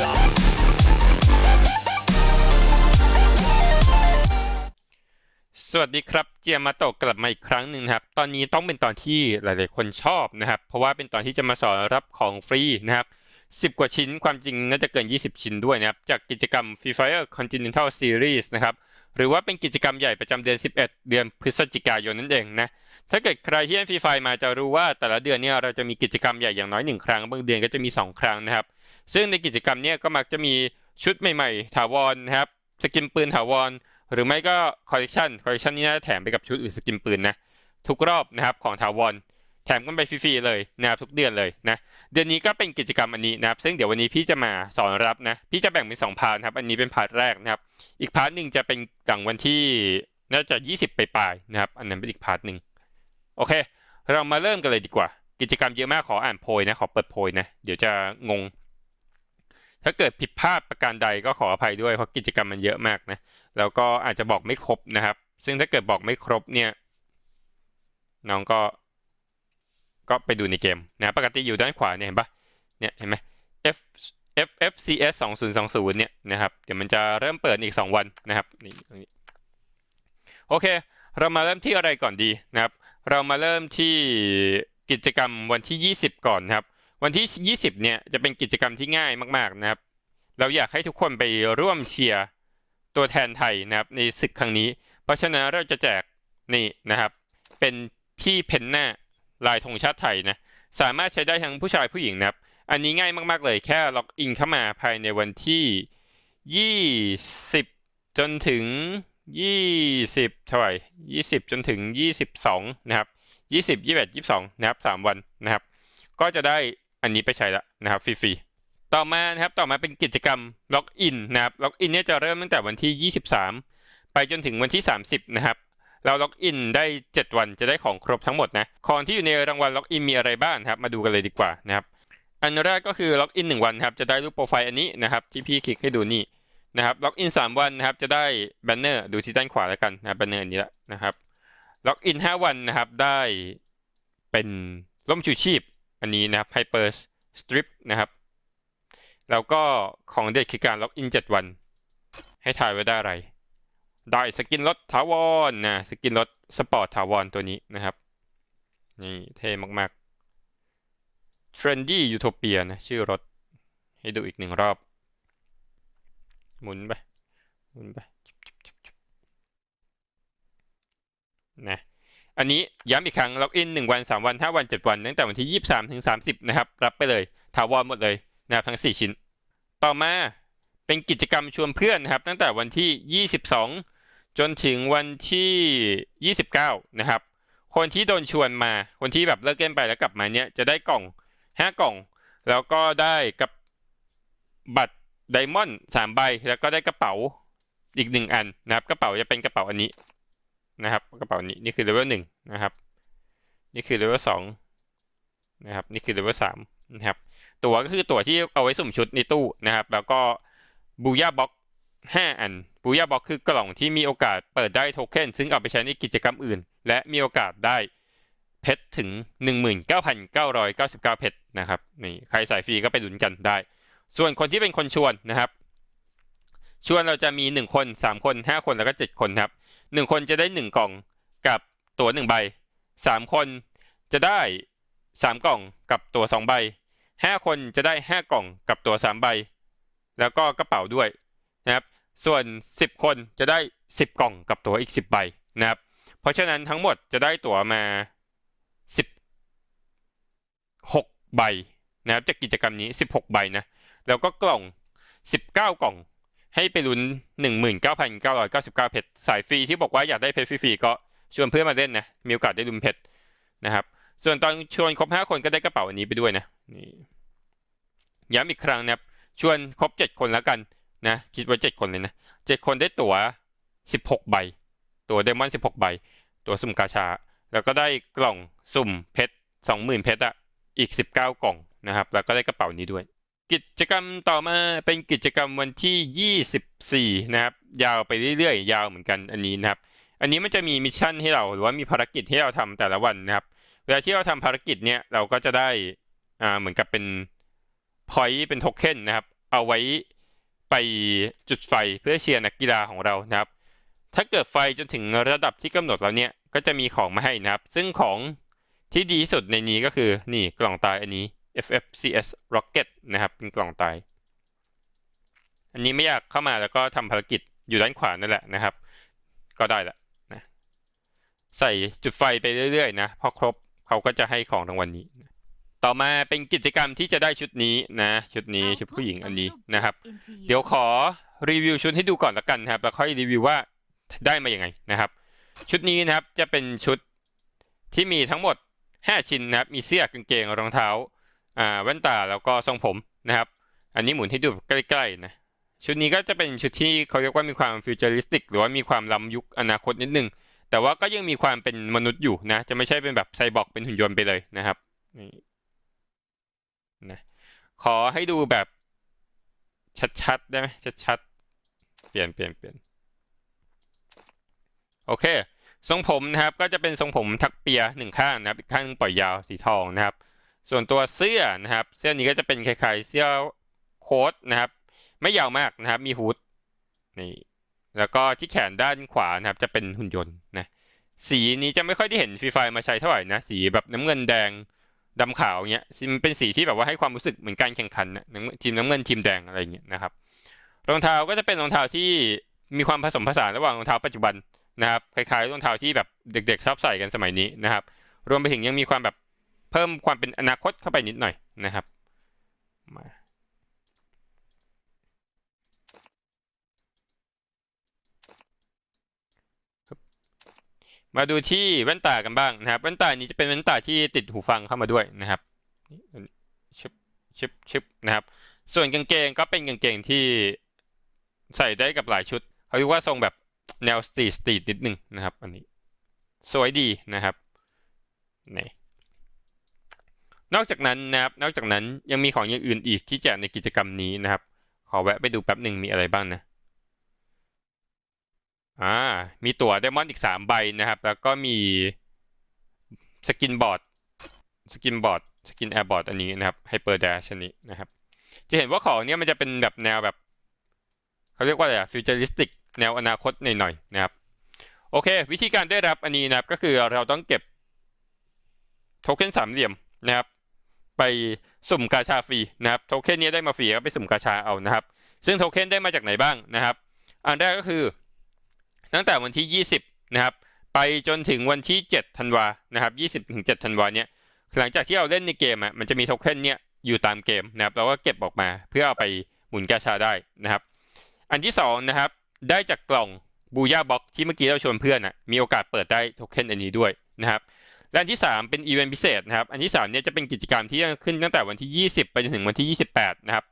สวัสดีครับ เจียมาโตกลับมาอีกครั้งหนึ่งครับ ตอนนี้ต้องเป็นตอนที่หลาย ๆ คนชอบนะครับ เพราะว่าเป็นตอนที่จะมาสอนรับของฟรีนะครับ 10 กว่าชิ้นความจริงน่าจะเกิน 20 ชิ้นด้วยนะครับ จากกิจกรรม Free Fire Continental Series นะครับ หรือว่าเป็นกิจกรรมใหญ่ประจำเดือน 11 เดือนพฤศจิกายนนั่นเองนะ ถ้าเกิดใครที่เล่นฟรีไฟมาจะรู้ว่าแต่ละเดือนเนี่ยเราจะมีกิจกรรมใหญ่อย่างน้อยหนึ่งครั้ง บางเดือนก็จะมี 2 ครั้งนะครับ ซึ่งในกิจกรรมเนี่ยก็มักจะมีชุดใหม่ๆ ถาวรนะครับ สกินปืนถาวร หรือไม่ก็คอลเลกชัน คอลเลกชันนี้น่าจะแถมไปกับชุดหรือสกินปืนนะ ทุกรอบนะครับของถาวร ถมกันไปฟรีๆเลยนะครับทุกเดือนเลยนะเดือนนี้ก็เป็นกิจกรรมอันนี้นะครับซึ่งเดี๋ยววันนี้พี่จะมาสอนรับนะพี่จะแบ่งเป็นสองพาร์ทนะครับอันนี้เป็นพาร์ทแรกนะครับ อีกพาร์ทหนึ่งจะเป็นกลางวันที่น่าจะ 20ปลายๆนะครับอันนั้นเป็นอีกพาร์ทหนึ่งโอเค เรามาเริ่มกันเลยดีกว่า กิจกรรมเยอะมากขออ่านโพยนะขอเปิดโพยนะเดี๋ยวจะงง ถ้าเกิดผิดพลาดประการใดก็ขออภัยด้วยเพราะกิจกรรมมันเยอะมากนะแล้วก็อาจจะบอกไม่ครบนะครับ ซึ่งถ้าเกิดบอกไม่ครบเนี่ยน้องก็ ก็ไปดูในเกมนะปกติอยู่ด้านขวาเนี่ยเห็นปะเนี่ยเห็นไหม F F F C S 2 0 2 0เนี่ยนะครับเดี๋ยวมันจะเริ่มเปิดอีก 2 วันนะครับนี่ตรงนี้โอเค เรามาเริ่มที่อะไรก่อนดีนะครับ เรามาเริ่มที่กิจกรรมวันที่ 20 ก่อนนะครับ วันที่ 20 เนี่ยจะเป็นกิจกรรมที่ง่ายมากๆนะครับ เราอยากให้ทุกคนไปร่วมเชียร์ตัวแทนไทยนะครับในศึกครั้งนี้ เพราะฉะนั้นเราจะแจกนี่นะครับ เป็นที่เพนหน้า ลายธงชาติไทยนะ สามารถใช้ได้ทั้งผู้ชายผู้หญิงนะครับ อันนี้ง่ายมากๆเลยแค่ล็อกอินเข้ามาภายในวันที่ 20 จนถึง 20เท่าไหร่20 จนถึง 22 นะครับ 20 21 22 นะครับ 3 วันนะครับ ก็จะได้อันนี้ไปใช้ละนะครับฟรีๆ ต่อมานะครับ ต่อมาเป็นกิจกรรมล็อกอินนะครับ ล็อกอินเนี่ยจะเริ่มตั้งแต่วันที่ 23 ไปจนถึงวันที่ 30 นะครับ เราล็อกอินได้ 7 วันจะได้ของครบทั้งหมดนะ ของที่อยู่ในรางวัลล็อกอินมีอะไรบ้างครับ มาดูกันเลยดีกว่านะครับ อันแรกก็คือล็อกอิน1วันครับ จะได้รูปโปรไฟล์อันนี้นะครับ ที่พี่คลิกให้ดูนี่นะครับ ล็อกอิน3วันนะครับ จะได้แบนเนอร์ดูที่ด้านขวาแล้วกันนะแบนเนอร์อันนี้ละนะครับ ล็อกอิน5วันนะครับ ได้เป็นร่มชูชีพ อันนี้นะครับ Hyper Strip นะครับ แล้วก็ของเด็ดคือการล็อกอิน7วัน ให้ถ่ายไว้ได้อะไร ได้สกินรถถาวรนนะสกินรถสปอร์ตถาวรตัวนี้นะครับ นี่เท่มากๆ Trendy Utopia นะชื่อรถ ให้ดูอีกหนึ่งรอบ หมุนไป หมุนไปนะอันนี้ย้ำอีกครั้งล็อกอิน1วัน 3 วัน 5 วัน 7 วัน ตั้งแต่วันที่ 23 ถึง 30 นะครับ รับไปเลยถาวรหมดเลยนะครับทั้ง 4 ชิ้น ต่อมาเป็นกิจกรรมชวนเพื่อนนะครับ ตั้งแต่วันที่22 จนถึงวันที่ 29 นะครับ คนที่โดนชวนมา คนที่แบบเลิกเล่นไปแล้วกลับมาเนี่ยจะได้กล่อง 5 กล่อง แล้วก็ได้กับบัตรไดมอนด์3ใบ แล้วก็ได้กระเป๋าอีกหนึ่งอันนะครับ กระเป๋าจะเป็นกระเป๋าอันนี้นะครับ กระเป๋านี้นี่คือเลเวลหนึ่งนะครับ นี่คือเลเวลสองนะครับ นี่คือเลเวลสามนะครับ ตั๋วก็คือตั๋วที่เอาไว้สุ่มชุดในตู้นะครับ แล้วก็บูย่าบ็อก ห้าอันบูย่าบ็อกคือกล่องที่มีโอกาสเปิดได้โทเค็นซึ่งเอาไปใช้ในกิจกรรมอื่น และมีโอกาสได้เพชรถึง 19,999 เพชรนะครับนี่ใครสายฟรีก็ไปลุ้นกันได้ ส่วนคนที่เป็นคนชวนนะครับชวนเราจะมี 1 คน 3 คน 5 คนแล้วก็ 7 คนครับ 1 คนจะได้ 1 กล่องกับตั๋ว1ใบ 3 คนจะได้ 3 กล่องกับตั๋ว2ใบ 5 คนจะได้ 5 กล่องกับตั๋ว3ใบ แล้วก็กระเป๋าด้วย นะครับ ส่วน 10 คนจะได้ 10 กล่องกับตั๋วอีก 10 ใบนะครับ เพราะฉะนั้นทั้งหมดจะได้ตั๋วมา 16 ใบนะครับจากกิจกรรมนี้ 16 ใบนะ แล้วก็กล่อง 19 กล่อง ให้ไปลุ้น 19,999 เพชรสายฟรีที่บอกว่าอยากได้เพชรฟรีๆก็ชวนเพื่อนมาเล่นนะ มีโอกาสได้ลุ้นเพชรนะครับ ส่วนตอนชวนครบ 5 คนก็ได้กระเป๋าอันนี้ไปด้วยนะนี่ย้ำอีกครั้งนะครับ ชวนครบ 7 คนแล้วกัน นะคิดว่า7คนเลยนะ7คนได้ตั๋ว16ใบ ตั๋วเดมอน16ใบ ตั๋วสุ่มกาชา แล้วก็ได้กล่องสุ่มเพชร20,000เพชรอะอีก19กล่องนะครับ แล้วก็ได้กระเป๋านี้ด้วย กิจกรรมต่อมาเป็นกิจกรรมวันที่24นะครับ ยาวไปเรื่อยๆ ยาวเหมือนกันอันนี้นะครับ อันนี้มันจะมีมิชชั่นให้เราหรือว่ามีภารกิจให้เราทำแต่ละวันนะครับ เวลาที่เราทำภารกิจเนี่ยเราก็จะได้อ่าเหมือนกับเป็นพอยต์เป็นโทเค็นนะครับ เอาไว้ ไปจุดไฟเพื่อเชียร์นักกีฬาของเรานะครับ ถ้าเกิดไฟจนถึงระดับที่กำหนดแล้วเนี่ยก็จะมีของมาให้นะครับ ซึ่งของที่ดีที่สุดในนี้ก็คือนี่กล่องตายอันนี้ FFCS Rocket นะครับเป็นกล่องตาย อันนี้ไม่อยากเข้ามาแล้วก็ทำภารกิจอยู่ด้านขวานั่นแหละนะครับ ก็ได้ละนะใส่จุดไฟไปเรื่อยๆนะพอครบเขาก็จะให้ของรางวัลนี้ ต่อมาเป็นกิจกรรมที่จะได้ชุดนี้นะ ชุดนี้ชุดผู้หญิงอันนี้นะครับ เดี๋ยวขอรีวิวชุดให้ดูก่อนละกันนะครับแล้วค่อยรีวิวว่าได้มาอย่างไงนะครับ ชุดนี้นะครับจะเป็นชุดที่มีทั้งหมด 5 ชิ้นนะครับ มีเสื้อกางเกงรองเท้าอ่าแว่นตาแล้วก็ทรงผมนะครับ อันนี้หมุนให้ดูใกล้ๆนะชุดนี้ก็จะเป็นชุดที่เขาเรียกว่ามีความฟิวเจอริสติกหรือว่ามีความล้ำยุคอนาคตนิดนึง แต่ว่าก็ยังมีความเป็นมนุษย์อยู่นะ จะไม่ใช่เป็นแบบไซบอร์กเป็นหุ่นยนต์ไปเลยนะครับ นะขอให้ดูแบบชัดๆได้ไหมชัดๆเปลี่ยนเปลี่ยนเปลี่ยนโอเค ทรงผมนะครับก็จะเป็นทรงผมทักเปียหนึ่งข้างนะครับอีกข้างหนึ่งปล่อยยาวสีทองนะครับ ส่วนตัวเสื้อนะครับ เสื้อนี้ก็จะเป็นคล้ายๆเสื้อโค้ทนะครับ ไม่ยาวมากนะครับ มีฮูดนี่แล้วก็ที่แขนด้านขวานะครับ จะเป็นหุ่นยนต์นะสีนี้จะไม่ค่อยได้เห็นฟรีไฟมาใช้เท่าไหร่นะ สีแบบน้ำเงินแดง ดำขาวเงี้ยมันเป็นสีที่แบบว่าให้ความรู้สึกเหมือนการแข่งขันนะทีมน้ำเงินทีมแดงอะไรเงี้ยนะครับ รองเท้าก็จะเป็นรองเท้าที่มีความผสมผสานระหว่างรองเท้าปัจจุบันนะครับคล้ายๆรองเท้าที่แบบเด็กๆชอบใส่กันสมัยนี้นะครับ รวมไปถึงยังมีความแบบเพิ่มความเป็นอนาคตเข้าไปนิดหน่อยนะครับมา มาดูที่แว่นตากันบ้างนะครับ แว่นตานี้จะเป็นแว่นตาที่ติดหูฟังเข้ามาด้วยนะครับชิบชิบชิบนะครับ ส่วนกางเกงก็เป็นกางเกงที่ใส่ได้กับหลายชุดเขาเรียกว่าทรงแบบแนวสตรีทสตรีทนิดหนึ่งนะครับ อันนี้ สวยดีนะครับนี่นอกจากนั้นนะครับ นอกจากนั้นยังมีของอย่างอื่นอีกที่แจกในกิจกรรมนี้นะครับ ขอแวะไปดูแป๊บหนึ่งมีอะไรบ้างนะ อ่ามีตั๋วไดมอนด์อีกสามใบนะครับ แล้วก็มีสกินบอร์ดสกินบอร์ดสกินแอร์บอร์ดอันนี้นะครับไฮเปอร์แดชนนี้นะครับ จะเห็นว่าของเนี้ยมันจะเป็นแบบแนวแบบเขาเรียกว่าอะไรอะฟิวเจอริสติกแนวอนาคตหน่อยๆนะครับ โอเค วิธีการได้รับอันนี้นะครับก็คือเราต้องเก็บโทเค็นสามเหลี่ยมนะครับ ไปสุ่มกาชาฟรีนะครับโทเค็นนี้ได้มาฟรีก็ไปสุ่มกาชาเอานะครับ ซึ่งโทเค็นได้มาจากไหนบ้างนะครับ อันแรกก็คือ ตั้งแต่วันที่ 20 นะครับ ไปจนถึงวันที่ 7 ธันวานะครับ 20 ถึง 7 ธันวาเนี่ยหลังจากที่เราเล่นในเกมอะมันจะมีโทเค็นเนี่ยอยู่ตามเกมนะครับเราก็เก็บออกมาเพื่อเอาไปหมุนกาชาได้นะครับ อันที่สองนะครับได้จากกล่องบูย่าบ็อกที่เมื่อกี้เราชวนเพื่อนอะมีโอกาสเปิดได้โทเค็นอันนี้ด้วยนะครับและอันที่ 3 เป็นอีเวนต์พิเศษนะครับ อันที่3เนี่ยจะเป็นกิจกรรมที่ขึ้นตั้งแต่วันที่ 20 ไปจนถึงวันที่ 28 นะครับ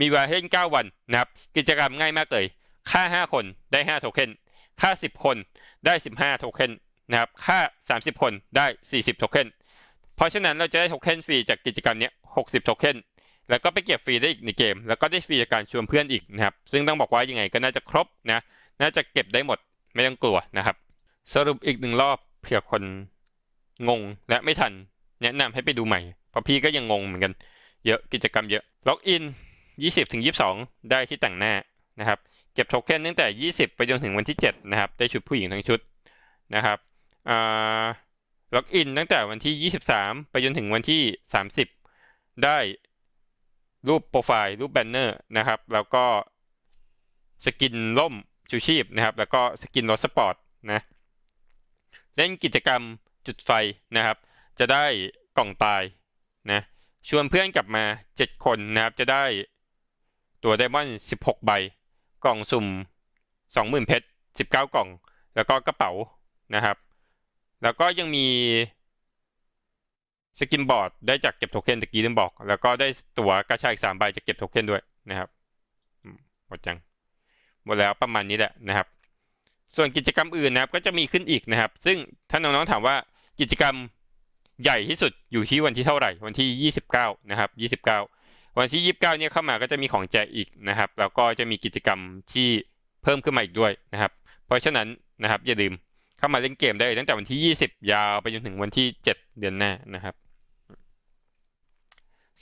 มีเวลาให้เล่น9วันนะครับ กิจกรรมง่ายมากเลย ค่า 5 คนได้ 5 โทเค็น ค่า 10 คนได้ 15 โทเค็นนะครับ ค่า 30 คนได้ 40 โทเค็น เพราะฉะนั้นเราจะได้โทเค็นฟรีจากกิจกรรมนี้ 60 โทเค็น แล้วก็ไปเก็บฟรีได้อีกในเกม แล้วก็ได้ฟรีจากการชวนเพื่อนอีกนะครับ ซึ่งต้องบอกว่ายังไงก็น่าจะครบนะ น่าจะเก็บได้หมด ไม่ต้องกลัวนะครับ สรุปอีกหนึ่งรอบเผื่อคนงงและไม่ทัน แนะนำให้ไปดูใหม่ เพราะพี่ก็ยังงงเหมือนกัน เยอะกิจกรรมเยอะ ล็อกอิน 20-22 ได้ที่แต่งหน้านะครับ เก็บโทเค็นตั้งแต่ 20 ไปจนถึงวันที่ 7 นะครับ ได้ชุดผู้หญิงทั้งชุดนะครับล็อกอินตั้งแต่วันที่ 23 ไปจนถึงวันที่ 30 ได้รูปโปรไฟล์รูปแบนเนอร์นะครับ แล้วก็สกินล่มชูชีพนะครับ แล้วก็สกินรถสปอร์ตนะเล่นกิจกรรมจุดไฟนะครับ จะได้กล่องตายนะชวนเพื่อนกลับมา 7 คนนะครับ จะได้ตัวไดมอนด์16 ใบ กล่องสุ่ม20,000เพชร19กล่อง แล้วก็กระเป๋านะครับ แล้วก็ยังมีสกินบอร์ดได้จากเก็บโทเค็นตะกี้ลืมบอก แล้วก็ได้ตั๋วกระชายอีก3ใบจากเก็บโทเค็นด้วยนะครับหมดยังหมดแล้วประมาณนี้แหละนะครับ ส่วนกิจกรรมอื่นนะครับก็จะมีขึ้นอีกนะครับ ซึ่งถ้าน้องๆถามว่ากิจกรรมใหญ่ที่สุดอยู่ที่วันที่เท่าไหร่ วันที่ 29 นะครับ 29 วันที่ 29เนี่ยเข้ามาก็จะมีของแจกอีกนะครับ แล้วก็จะมีกิจกรรมที่เพิ่มขึ้นมาอีกด้วยนะครับ เพราะฉะนั้นนะครับอย่าลืมเข้ามาเล่นเกมได้ตั้งแต่วันที่ 20 ยาวไปจนถึงวันที่ 7 เดือนหน้านะครับ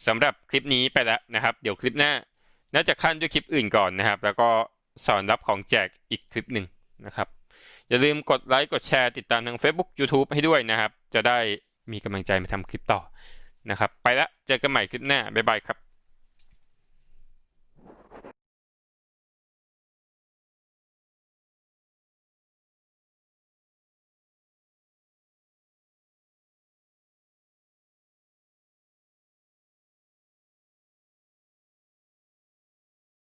สำหรับคลิปนี้ไปแล้วนะครับ เดี๋ยวคลิปหน้า น่าจะขั้นด้วยคลิปอื่นก่อนนะครับ แล้วก็สอนรับของแจกอีกคลิปหนึ่งนะครับ อย่าลืมกดไลค์กดแชร์ติดตามทาง Facebook YouTube ให้ด้วยนะครับ จะได้มีกำลังใจมาทำคลิปต่อนะครับ ไปละเจอกันใหม่คลิปหน้าบ๊ายบายครับ